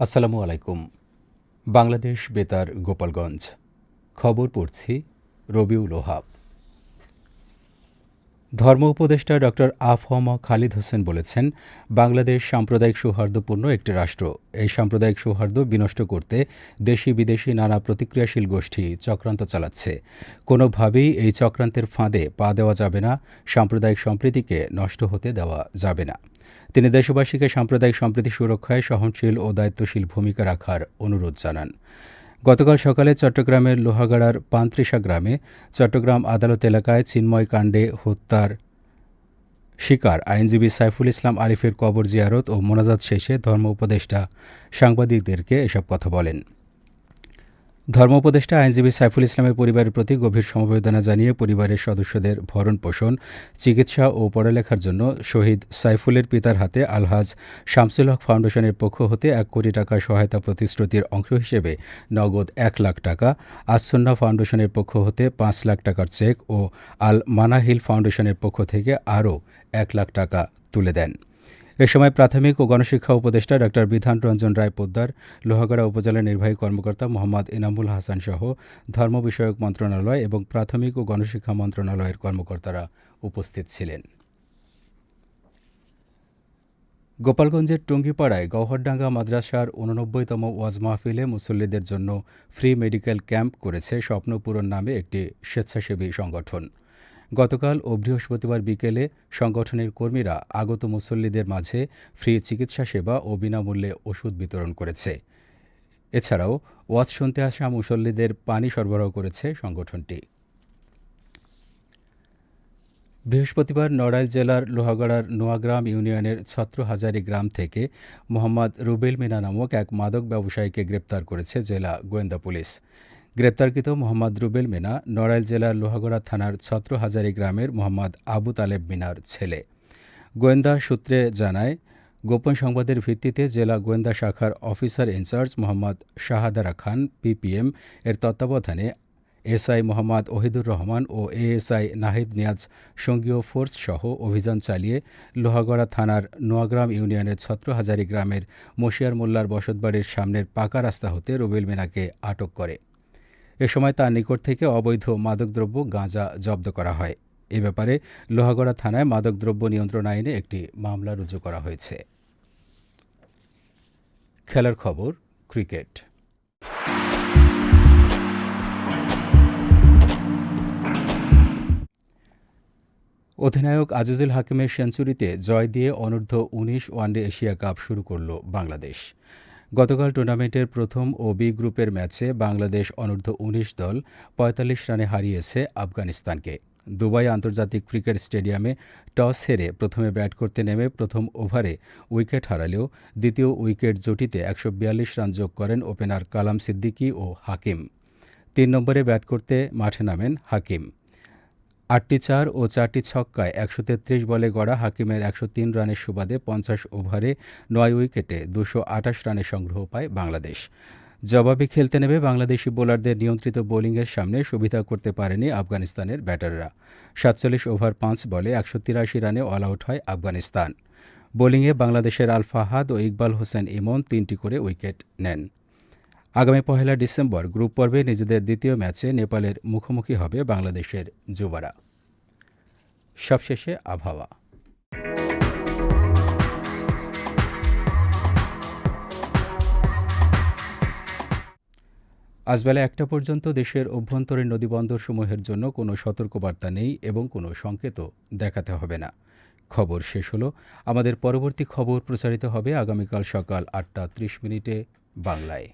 আসসালামু আলাইকুম। বাংলাদেশ বেতার গোপালগঞ্জ। খবর পড়ছি রবিউল ওহাব। ধর্ম উপদেষ্টা ডক্টর আফহমা খালিদ হোসেন বলেছেন, বাংলাদেশ সাম্প্রদায়িক সৌহার্দ্যপূর্ণ একটি রাষ্ট্র। এই সাম্প্রদায়িক সৌহার্দ্য বিনষ্ট করতে দেশি বিদেশি নানা প্রতিক্রিয়াশীল গোষ্ঠী চক্রান্ত চালাচ্ছে। কোনোভাবেই এই চক্রান্তের ফাঁদে পা দেওয়া যাবে না, সাম্প্রদায়িক সম্প্রীতিকে নষ্ট হতে দেওয়া যাবে না। তিনি দেশবাসীকে সাম্প্রদায়িক সম্প্রীতি সুরক্ষায় সহনশীল ও দায়িত্বশীল ভূমিকা রাখার অনুরোধ জানান। গতকাল সকালে চট্টগ্রামের লোহাগাড়ার পান্ত্রিশা গ্রামে চট্টগ্রাম আদালত এলাকায় চিন্ময় কাণ্ডে হত্যার শিকার আইনজীবী সাইফুল ইসলাম আরিফের কবর জিয়ারত ও মোনাজাত শেষে ধর্ম উপদেষ্টা সাংবাদিকদেরকে এসব কথা বলেন। ধর্ম উপদেষ্টা, আইনজীবী সাইফুল ইসলামের পরিবারের প্রতি গভীর সমবেদনা জানিয়ে পরিবারের সদস্যদের ভরণ পোষণ, চিকিৎসা ও পড়ালেখার জন্য শহীদ সাইফুলের পিতার হাতে আলহাজ শামসুল হক ফাউন্ডেশনের পক্ষ হতে এক কোটি টাকা সহায়তা প্রতিশ্রুতির অংশ হিসেবে নগদ এক লাখ টাকা আসন্না ফাউন্ডেশনের পক্ষ হতে পাঁচ লাখ টাকার চেক ও আল মানাহিল ফাউন্ডেশনের পক্ষ থেকে আরও এক লাখ টাকা তুলে দেন। এ সময় প্রাথমিক ও গণশিক্ষা উপদেষ্টা ডক্টর বিধান রঞ্জন রায় পোদ্দার, লোহাগড়া উপজেলা নির্বাহী কর্মকর্তা মোহাম্মদ ইনামুল হাসান সহ ধর্ম বিষয়ক মন্ত্রণালয় এবং প্রাথমিক ও গণশিক্ষা মন্ত্রণালয়ের কর্মকর্তারা উপস্থিত ছিলেন। গোপালগঞ্জের টুঙ্গিপাড়ায় গওহরডাঙ্গা মাদ্রাসার উননব্বইতম ওয়াজ মাহফিলে মুসল্লিদের জন্য ফ্রি মেডিকেল ক্যাম্প করেছে স্বপ্নপূরণ নামে একটি স্বেচ্ছাসেবী সংগঠন। গতকাল ও বৃহস্পতিবার বিকেলে সংগঠনের কর্মীরা আগত মুসল্লিদের মাঝে ফ্রি চিকিৎসা সেবা ও বিনামূল্যে ওষুধ বিতরণ করেছে। এছাড়াও ওয়াজ শুনতে আসা মুসল্লিদের পানি সরবরাহ করেছে সংগঠনটি। বৃহস্পতিবার নড়াইল জেলার লোহাগড়ার নোয়াগ্রাম ইউনিয়নের ছত্রহাজারি গ্রাম থেকে মোহাম্মদ রুবেল মিনা নামক এক মাদক ব্যবসায়ীকে গ্রেপ্তার করেছে জেলা গোয়েন্দা পুলিশ। গ্রেপ্তারকৃত মোহাম্মদ রুবেল মিনা, নড়াইল জেলার লোহাগড়া থানার ছত্রহাজারি গ্রামের মোহাম্মদ আবু তালেব মিনার ছেলে। গোয়েন্দা সূত্রে জানায়, গোপন সংবাদের ভিত্তিতে জেলা গোয়েন্দা শাখার officer in charge Mohammad Shahadara Khan PPM এর তত্ত্বাবধানে এসআই মোহাম্মদ ওহিদুর রহমান ও এএসআই নাহিদ নিয়াজ সঙ্গীয় ফোর্স সহ অভিযান চালিয়ে লোহাগড়া থানার নোয়াগ্রাম ইউনিয়নের ছত্রহাজারি গ্রামের মশিয়ার মোল্লার বসতবাড়ির সামনের পাকা রাস্তা হতে রুবেল মিনাকে আটক করে। এ সময় তার নিকট থেকে অবৈধ মাদকদ্রব্য গাঁজা জব্দ করা হয়। এ ব্যাপারে লোহাগড়া থানায় মাদকদ্রব্য নিয়ন্ত্রণ আইনে একটি মামলা রুজু করা হয়েছে। খেলার খবর, ক্রিকেট। অধিনায়ক আজিজুল হাকিমের সেঞ্চুরিতে জয় দিয়ে অনূর্ধ্ব উনিশ ওয়ানডে এশিয়া কাপ শুরু করল বাংলাদেশ। গতকাল টুর্নামেন্টের প্রথম ও বি গ্রুপের ম্যাচে বাংলাদেশ অনূর্ধ্ব উনিশ দল পঁয়তাল্লিশ রানে হারিয়েছে আফগানিস্তানকে। দুবাই আন্তর্জাতিক ক্রিকেট স্টেডিয়ামে টস হেরে প্রথমে ব্যাট করতে নেমে প্রথম ওভারে উইকেট হারালেও দ্বিতীয় উইকেট জুটিতে একশো বিয়াল্লিশ রান যোগ করেন ওপেনার কালাম সিদ্দিকী ও হাকিম। তিন নম্বরে ব্যাট করতে মাঠে নামেন হাকিম। আটটি চার ও চারটি ছক্কায় একশো তেত্রিশ বলে গড়া হাকিমের একশো তিন রানের সুবাদে পঞ্চাশ ওভারে নয় উইকেটে দুশো আঠাশ রানের সংগ্রহ পায় বাংলাদেশ। জবাবে খেলতে নেবে বাংলাদেশি বোলারদের নিয়ন্ত্রিত বোলিংয়ের সামনে সুবিধা করতে পারেনি আফগানিস্তানের ব্যাটাররা। সাতচল্লিশ ওভার পাঁচ বলে একশো তিরাশি রানে অল আউট হয় আফগানিস্তান। বোলিংয়ে বাংলাদেশের আল ফাহাদ ও ইকবাল হোসেন ইমন তিনটি করে উইকেট নেন। আগামী পহেলা ডিসেম্বর গ্রুপ পর্বে নিজেদের দ্বিতীয় ম্যাচে নেপালের মুখোমুখি হবে বাংলাদেশের যুবারা। সবশেষে আবহাওয়া। আজ বেলা একটা পর্যন্ত দেশের অভ্যন্তরীণ নদীবন্দরসমূহের জন্য কোনো সতর্কবার্তা নেই এবং কোনো সংকেতও দেখাতে হবে না। খবর শেষ হলো। আমাদের পরবর্তী খবর প্রচারিত হবে আগামীকাল সকাল আটটা ত্রিশ মিনিটে বাংলায়।